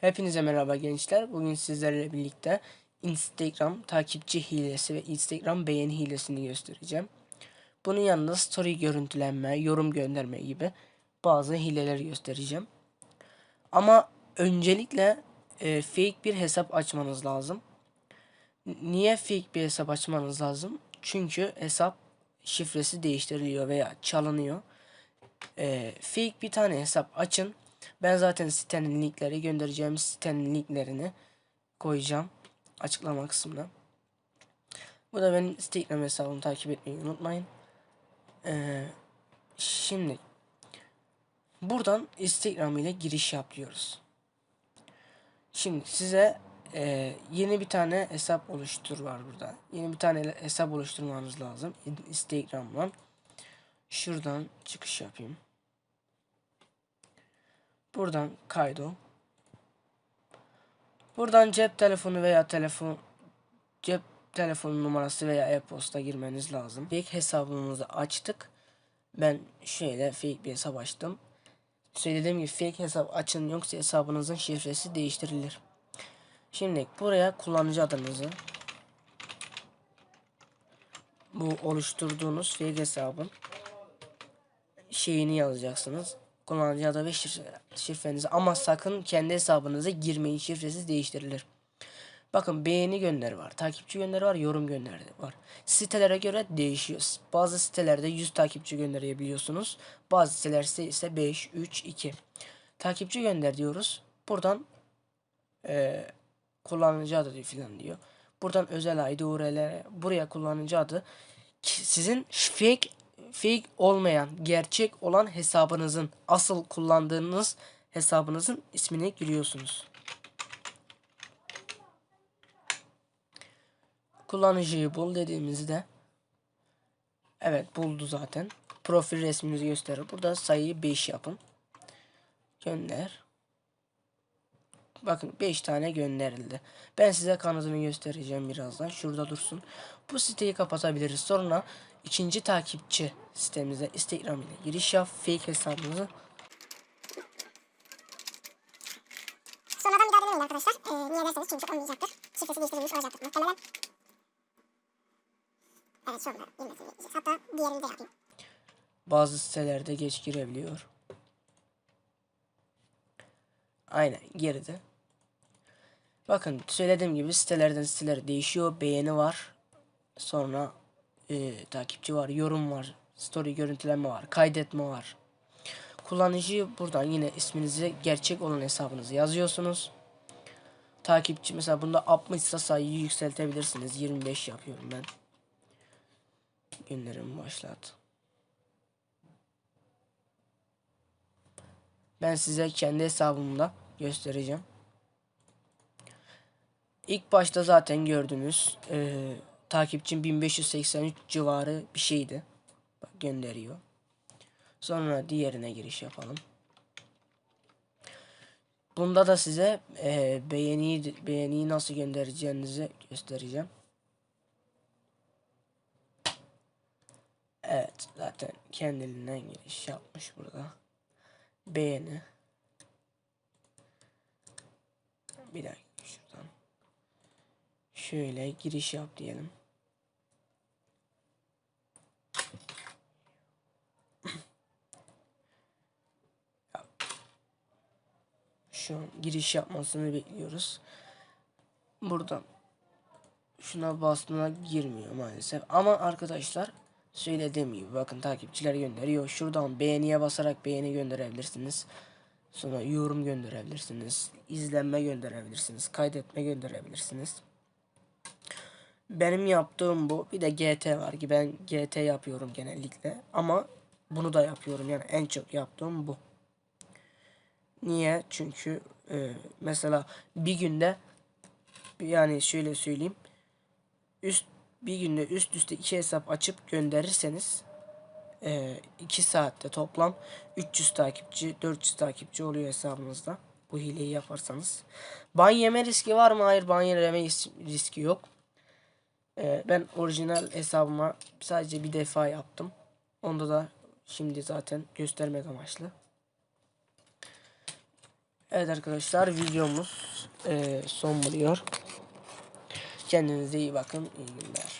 Hepinize merhaba gençler. Bugün sizlerle birlikte Instagram takipçi hilesi ve Instagram beğeni hilesini göstereceğim. Bunun yanında story görüntülenme, yorum gönderme gibi bazı hileler göstereceğim. Ama öncelikle e, fake bir hesap açmanız lazım. Niye fake bir hesap açmanız lazım? Çünkü hesap şifresi değiştiriliyor veya çalınıyor e, fake bir tane hesap açın. Ben zaten sitenin linkleri göndereceğim sitenin linklerini koyacağım açıklama kısmına. Bu da benim Instagram hesabımı takip etmeyi unutmayın. Ee, şimdi buradan Instagram ile giriş yap diyoruz. Şimdi size e, yeni bir tane hesap oluştur var burada. Yeni bir tane hesap oluşturmanız lazım Instagram'dan. Şuradan çıkış yapayım. Buradan kaydo. Buradan cep telefonu veya telefon cep telefonu numarası veya e-posta girmeniz lazım. Fake hesabımızı açtık. Ben şöyle fake bir hesap açtım. Söylediğim gibi fake hesap açın yoksa hesabınızın şifresi değiştirilir. Şimdi buraya kullanıcı adınızı bu oluşturduğunuz fake hesabın şeyini yazacaksınız. Kullanıcı adı ve şifre, şifrenizi ama sakın kendi hesabınıza girmeyin. Şifresi değiştirilir. Bakın beğeni gönderi var, takipçi gönderi var, yorum gönderi var. Sitelere göre değişiyor. Bazı sitelerde 100 takipçi gönderebiliyorsunuz. Bazı sitelerde ise 5, 3, 2. Takipçi gönder diyoruz. Buradan e, kullanıcı adı filan diyor. Buradan özel ID, URL, buraya kullanıcı adı. Sizin fake fake olmayan, gerçek olan hesabınızın, asıl kullandığınız hesabınızın ismini giriyorsunuz. Kullanıcıyı bul dediğimizde Evet buldu zaten. Profil resminizi gösterir. Burada sayıyı 5 yapın. Gönder. Bakın 5 tane gönderildi. Ben size kanıtını göstereceğim birazdan. Şurada dursun. Bu siteyi kapatabiliriz. Sonra ikinci takipçi sitemize Instagram ile giriş yap. Fake hesabınızı Sonradan bir daha denemeyin arkadaşlar. Ee, niye derseniz çünkü olmayacaktır. Şifresi değiştirilmiş olacaktır muhtemelen. Evet şu anda yine deneyeceğiz. Hatta diğerini de yapayım. bazı sitelerde geç girebiliyor. Aynen girdi. Bakın söylediğim gibi sitelerden sitelere değişiyor. Beğeni var. Sonra e, takipçi var, yorum var, story görüntülenme var, kaydetme var. Kullanıcıyı buradan yine isminizi gerçek olan hesabınızı yazıyorsunuz. Takipçi mesela bunda 60 ise sayıyı yükseltebilirsiniz. 25 yapıyorum ben. Gönderim başlat. Ben size kendi hesabımda göstereceğim. İlk başta zaten gördünüz. Ee, takipçim 1583 civarı bir şeydi. Bak gönderiyor. Sonra diğerine giriş yapalım. Bunda da size e, beğeniyi beğeniyi nasıl göndereceğinizi göstereceğim. Evet zaten kendiliğinden giriş yapmış burada. Beğeni. Bir dakika şuradan. Şöyle giriş yap diyelim. Şu an giriş yapmasını bekliyoruz. Buradan şuna bastığına girmiyor maalesef. Ama arkadaşlar söylediğim gibi bakın takipçiler gönderiyor. Şuradan beğeniye basarak beğeni gönderebilirsiniz. Sonra yorum gönderebilirsiniz. izlenme gönderebilirsiniz. Kaydetme gönderebilirsiniz. Benim yaptığım bu. Bir de GT var ki ben GT yapıyorum genellikle. Ama bunu da yapıyorum. Yani en çok yaptığım bu. Niye? Çünkü e, mesela bir günde yani şöyle söyleyeyim. Üst bir günde üst üste iki hesap açıp gönderirseniz 2 saatte toplam 300 takipçi 400 takipçi oluyor hesabınızda. Bu hileyi yaparsanız. Ban yeme riski var mı? Hayır ban yeme riski yok. E, ben orijinal hesabıma sadece bir defa yaptım. Onda da şimdi zaten göstermek amaçlı. Evet arkadaşlar videomuz eee, son buluyor. Kendinize iyi bakın. İyi günler.